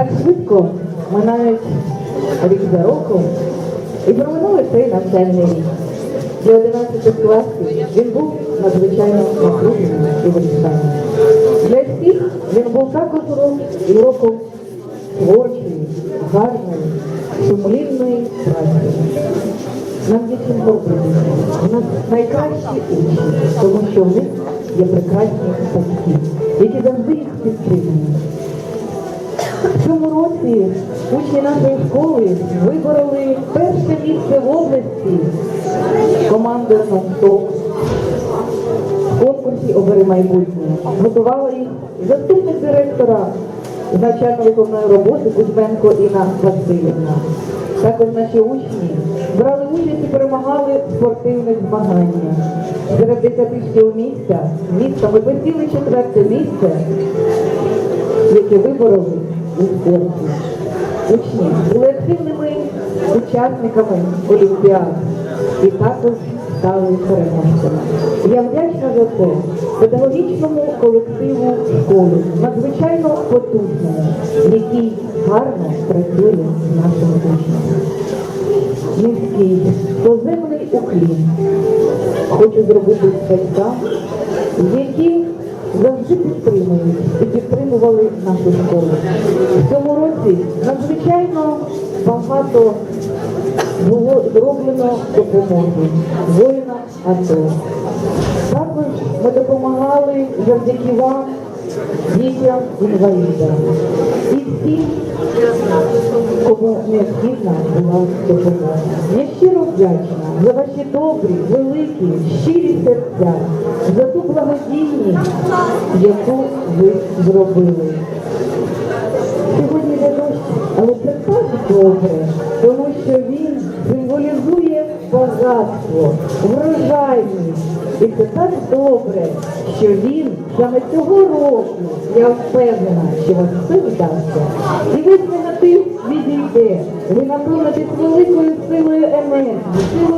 Так швидко минають рік за роком і проминули цей навчальний рік. Для 11 класів він був надзвичайно напруженим і вирішальним. Для всіх він був також і уроком творчої, гарної, сумлінної праці. Нам чим гордитися. У нас найкращі учні, тому що в них є прекрасні батьки, які завжди їх підтримують. Цьому році учні нашої школи вибороли перше місце в області команди «Нон-стоп» в конкурсі Обери майбутнє. Готувала їх заступник директора з навчально-виховної роботи Кузьменко Інна Васильівна. Також наші учні брали участь і перемагали в спортивних змаганнях. Серед 10 шкіл міста міста ми посіли четверте місце які вибороли у. Учні були активними учасниками олімпіад і також стали переможцями. Я вдячна за це педагогічному колективу школи, надзвичайно потужному, який гарно працює з нашими учнями. Низький, поземний уклін. Хочу зробити батькам, які завжди підтримують і нашу школу. В цьому році надзвичайно багато було зроблено допомоги воїнам АТО. Також ми допомагали завдяки вам дітям інвалідам і всім, кому необхідна була допомога. Я щиро вдячна за ваші добрі, великі, щирі серця, яку ви зробили. Сьогодні не дощ, але це так добре, тому що він символізує багатство, врожайність. І це так добре, що він саме цього року, я впевнена, що вас все вдасться. І весь негатив відійде. Ви наповнитесь великою силою енергії, силою